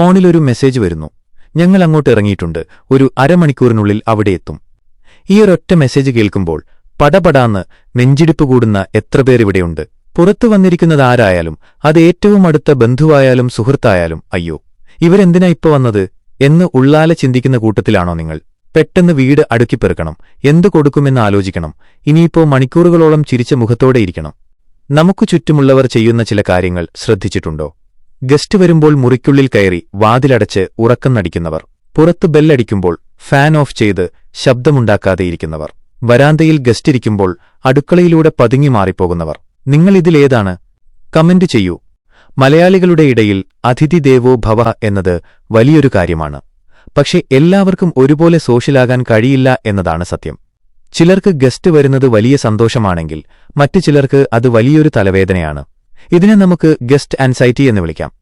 ഫോണിലൊരു message വരുന്നു. ഞങ്ങൾ അങ്ങോട്ട് ഇറങ്ങിയിട്ടുണ്ട് ഒരു അരമണിക്കൂറിനുള്ളിൽ അവിടെ എത്തും. ഈ ഒരൊറ്റ മെസ്സേജ് കേൾക്കുമ്പോൾ പടപടാന്ന് നെഞ്ചിടിപ്പ് കൂടുന്ന എത്ര പേർ ഇവിടെയുണ്ട്. പുറത്തു വന്നിരിക്കുന്നതാരായാലും അത് ഏറ്റവും അടുത്ത ബന്ധുവായാലും സുഹൃത്തായാലും അയ്യോ ഇവരെന്തിനാ ഇപ്പൊ വന്നത്? എന്ന് ഉള്ളാലെ ചിന്തിക്കുന്ന കൂട്ടത്തിലാണോ നിങ്ങൾ? പെട്ടെന്ന് വീട് അടുക്കിപ്പെറുക്കണം എന്തു കൊടുക്കുമെന്ന് ആലോചിക്കണം. ഇനിയിപ്പോ മണിക്കൂറുകളോളം ചിരിച്ച മുഖത്തോടെ ഇരിക്കണം. നമുക്കു ചുറ്റുമുള്ളവർ ചെയ്യുന്ന ചില കാര്യങ്ങൾ ശ്രദ്ധിച്ചിട്ടുണ്ടോ? ഗസ്റ്റ് വരുമ്പോൾ മുറിക്കുള്ളിൽ കയറി വാതിലടച്ച് ഉറക്കം നടിക്കുന്നവർ. പുറത്ത് ബെല്ലടിക്കുമ്പോൾ ഫാൻ ഓഫ് ചെയ്ത് ശബ്ദമുണ്ടാക്കാതെയിരിക്കുന്നവർ വരാന്തയിൽ ഗസ്റ്റിരിക്കുമ്പോൾ അടുക്കളയിലൂടെ പതുങ്ങി മാറിപ്പോകുന്നവർ. നിങ്ങളിതിലേതാണ് കമന്റ് ചെയ്യൂ. മലയാളികളുടെ ഇടയിൽ അതിഥി ദേവോ ഭവ എന്നത് വലിയൊരു കാര്യമാണ്. പക്ഷെ എല്ലാവർക്കും ഒരുപോലെ സോഷ്യലാകാൻ കഴിയില്ല എന്നതാണ് സത്യം. ചിലർക്ക് ഗസ്റ്റ് വരുന്നത് വലിയ സന്തോഷമാണെങ്കിൽ മറ്റു ചിലർക്ക് അത് വലിയൊരു തലവേദനയാണ്. ഇതിനെ നമുക്ക് ഗസ്റ്റ് ആൻസൈറ്റി എന്ന് വിളിക്കാം.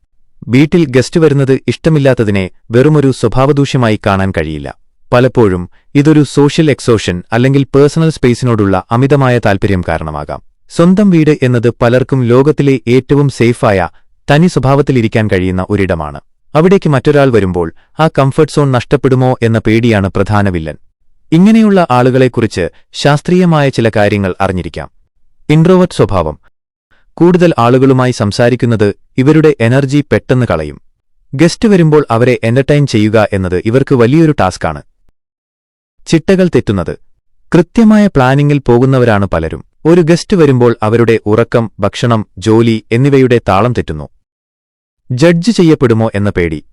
വീട്ടിൽ ഗസ്റ്റ് വരുന്നത് ഇഷ്ടമില്ലാത്തതിനെ വെറുമൊരു സ്വഭാവദൂഷ്യമായി കാണാൻ കഴിയില്ല. പലപ്പോഴും ഇതൊരു സോഷ്യൽ എക്സോഷൻ അല്ലെങ്കിൽ പേഴ്സണൽ സ്പേസിനോടുള്ള അമിതമായ താൽപര്യം കാരണമാകാം. സ്വന്തം വീട് എന്നത് പലർക്കും ലോകത്തിലെ ഏറ്റവും സേഫായ തനി സ്വഭാവത്തിലിരിക്കാൻ കഴിയുന്ന ഒരിടമാണ്. അവിടേക്ക് മറ്റൊരാൾ വരുമ്പോൾ ആ കംഫർട്ട് സോൺ നഷ്ടപ്പെടുമോ എന്ന പേടിയാണ് പ്രധാന വില്ലൻ. ഇങ്ങനെയുള്ള ആളുകളെക്കുറിച്ച് ശാസ്ത്രീയമായ ചില കാര്യങ്ങൾ അറിഞ്ഞിരിക്കാം. ഇൻട്രോവർട്ട് സ്വഭാവം കൂടുതൽ ആളുകളുമായി സംസാരിക്കുന്നത് ഇവരുടെ എനർജി പെട്ടെന്ന് കളയും. ഗസ്റ്റ് വരുമ്പോൾ അവരെ എന്റർടൈൻ ചെയ്യുക എന്നത് ഇവർക്ക് വലിയൊരു ടാസ്ക്കാണ്. ചിട്ടകൾ തെറ്റുന്നത്. കൃത്യമായ പ്ലാനിങ്ങിൽ പോകുന്നവരാണ് പലരും. ഒരു ഗസ്റ്റ് വരുമ്പോൾ അവരുടെ ഉറക്കം ഭക്ഷണം ജോലി എന്നിവയുടെ താളം തെറ്റുന്നു. ജഡ്ജ് ചെയ്യപ്പെടുമോ എന്ന പേടി.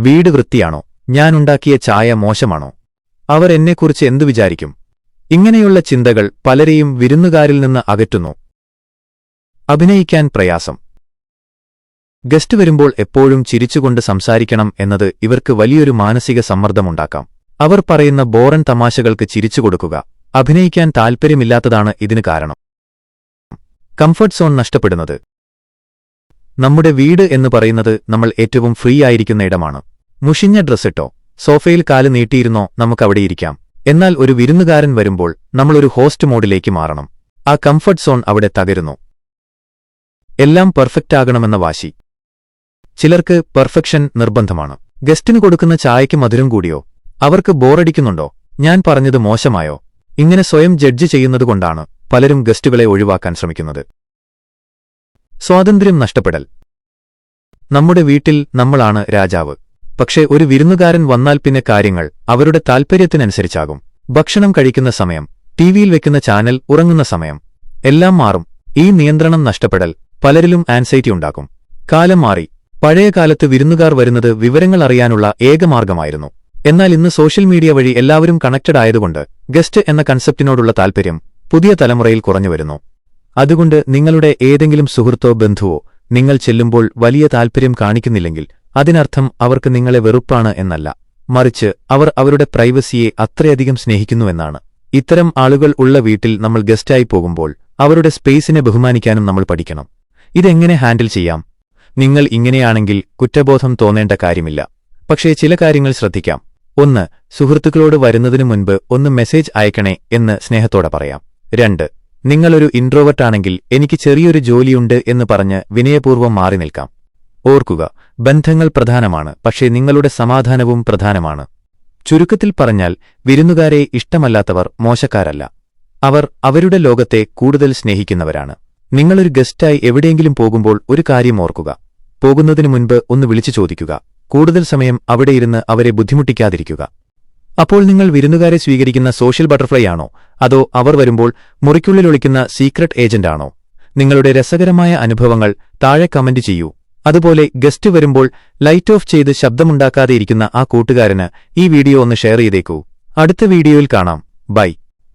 വീട് വൃത്തിയാണോ? ഞാനുണ്ടാക്കിയ ചായ മോശമാണോ? അവർ എന്നെക്കുറിച്ച് എന്തു വിചാരിക്കും? ഇങ്ങനെയുള്ള ചിന്തകൾ പലരെയും വിരുന്നുകാരിൽ നിന്ന് അകറ്റുന്നു. അഭിനയിക്കാൻ പ്രയാസം. ഗസ്റ്റ് വരുമ്പോൾ എപ്പോഴും ചിരിച്ചുകൊണ്ട് സംസാരിക്കണം എന്നത് ഇവർക്ക് വലിയൊരു മാനസിക സമ്മർദ്ദമുണ്ടാക്കാം. അവർ പറയുന്ന ബോറൻ തമാശകൾക്ക് ചിരിച്ചു കൊടുക്കുക അഭിനയിക്കാൻ താൽപ്പര്യമില്ലാത്തതാണ് ഇതിന് കാരണം. കംഫർട്ട് സോൺ നഷ്ടപ്പെടുന്നത്. നമ്മുടെ വീട് എന്ന് പറയുന്നത് നമ്മൾ ഏറ്റവും ഫ്രീ ആയിരിക്കുന്ന ഇടമാണ്. മുഷിഞ്ഞ ഡ്രസ്സിട്ടോ സോഫയിൽ കാൽ നീട്ടിയിരുന്നോ നമുക്കവിടെ ഇരിക്കാം. എന്നാൽ ഒരു വിരുന്നുകാരൻ വരുമ്പോൾ നമ്മളൊരു ഹോസ്റ്റ് മോഡിലേക്ക് മാറണം. ആ കംഫർട്ട് സോൺ അവിടെ തകരുന്നു. എല്ലാം പെർഫെക്റ്റ് ആകണമെന്ന വാശി. ചിലർക്ക് പെർഫെക്ഷൻ നിർബന്ധമാണ്. ഗസ്റ്റിന് കൊടുക്കുന്ന ചായയ്ക്ക് മധുരം കൂടിയോ? അവർക്ക് ബോറടിക്കുന്നുണ്ടോ? ഞാൻ പറഞ്ഞത് മോശമായോ? ഇങ്ങനെ സ്വയം ജഡ്ജ് ചെയ്യുന്നതുകൊണ്ടാണ് പലരും ഗസ്റ്റുകളെ ഒഴിവാക്കാൻ ശ്രമിക്കുന്നത്. സ്വാതന്ത്ര്യം നഷ്ടപ്പെടൽ. നമ്മുടെ വീട്ടിൽ നമ്മളാണ് രാജാവ്. പക്ഷേ ഒരു വിരുന്നുകാരൻ വന്നാൽ പിന്നെ കാര്യങ്ങൾ അവരുടെ താൽപ്പര്യത്തിനനുസരിച്ചാകും ഭക്ഷണം കഴിക്കുന്ന സമയം ടിവിയിൽ വെക്കുന്ന ചാനൽ ഉറങ്ങുന്ന സമയം എല്ലാം മാറും. ഈ നിയന്ത്രണം നഷ്ടപ്പെടൽ പലരിലും ആൻസൈറ്റി ഉണ്ടാക്കും. കാലം മാറി. പഴയ കാലത്ത് വിരുന്നുകാർ വരുന്നത് വിവരങ്ങൾ അറിയാനുള്ള ഏക മാർഗമായിരുന്നു എന്നാൽ ഇന്ന് സോഷ്യൽ മീഡിയ വഴി എല്ലാവരും കണക്റ്റഡ് ആയതുകൊണ്ട് ഗസ്റ്റ് എന്ന കൺസെപ്റ്റിനോടുള്ള താൽപര്യം പുതിയ തലമുറയിൽ കുറഞ്ഞുവരുന്നു അതുകൊണ്ട് നിങ്ങളുടെ ഏതെങ്കിലും സുഹൃത്തോ ബന്ധുവോ നിങ്ങൾ ചെല്ലുമ്പോൾ വലിയ താൽപ്പര്യം കാണിക്കുന്നില്ലെങ്കിൽ അതിനർത്ഥം അവർക്ക് നിങ്ങളെ വെറുപ്പാണ് എന്നല്ല. മറിച്ച് അവർ അവരുടെ പ്രൈവസിയെ അത്രയധികം സ്നേഹിക്കുന്നുവെന്നാണ് ഇത്തരം ആളുകൾ ഉള്ള വീട്ടിൽ നമ്മൾ ഗസ്റ്റായി പോകുമ്പോൾ അവരുടെ സ്പേസിനെ ബഹുമാനിക്കാനും നമ്മൾ പഠിക്കണം. ഇതെങ്ങനെ ഹാൻഡിൽ ചെയ്യാം? നിങ്ങൾ ഇങ്ങനെയാണെങ്കിൽ കുറ്റബോധം തോന്നേണ്ട കാര്യമില്ല. പക്ഷേ ചില കാര്യങ്ങൾ ശ്രദ്ധിക്കാം. ഒന്ന് സുഹൃത്തുക്കളോട് വരുന്നതിനു മുൻപ് ഒന്ന് മെസ്സേജ് അയക്കണേ എന്ന് സ്നേഹത്തോടെ പറയാം. രണ്ട് നിങ്ങളൊരു ഇൻട്രോവർട്ടാണെങ്കിൽ എനിക്ക് ചെറിയൊരു ജോലിയുണ്ട് എന്ന് പറഞ്ഞ് വിനയപൂർവം മാറി നിൽക്കാം. ഓർക്കുക ബന്ധങ്ങൾ പ്രധാനമാണ് പക്ഷേ നിങ്ങളുടെ സമാധാനവും പ്രധാനമാണ്. ചുരുക്കത്തിൽ പറഞ്ഞാൽ വിരുന്നുകാരെ ഇഷ്ടമല്ലാത്തവർ മോശക്കാരല്ല. അവർ അവരുടെ ലോകത്തെ കൂടുതൽ സ്നേഹിക്കുന്നവരാണ്. നിങ്ങളൊരു ഗസ്റ്റായി എവിടെയെങ്കിലും പോകുമ്പോൾ ഒരു കാര്യം ഓർക്കുക. പോകുന്നതിനു മുൻപ് ഒന്ന് വിളിച്ചു ചോദിക്കുക. കൂടുതൽ സമയം അവിടെയിരുന്ന് അവരെ ബുദ്ധിമുട്ടിക്കാതിരിക്കുക. അപ്പോൾ നിങ്ങൾ വിരുന്നുകാരെ സ്വീകരിക്കുന്ന സോഷ്യൽ ബട്ടർഫ്ലൈ ആണോ അതോ അവർ വരുമ്പോൾ മുറിക്കുള്ളിൽ ഒളിക്കുന്ന സീക്രട്ട് ഏജന്റാണോ? നിങ്ങളുടെ രസകരമായ അനുഭവങ്ങൾ താഴെ കമന്റ് ചെയ്യൂ. അതുപോലെ ഗസ്റ്റ് വരുമ്പോൾ ലൈറ്റ് ഓഫ് ചെയ്ത് ശബ്ദമുണ്ടാക്കാതെ ഇരിക്കുന്ന ആ കൂട്ടുകാരന് ഈ വീഡിയോ ഒന്ന് ഷെയർ ചെയ്തേക്കൂ. അടുത്ത വീഡിയോയിൽ കാണാം. ബൈ.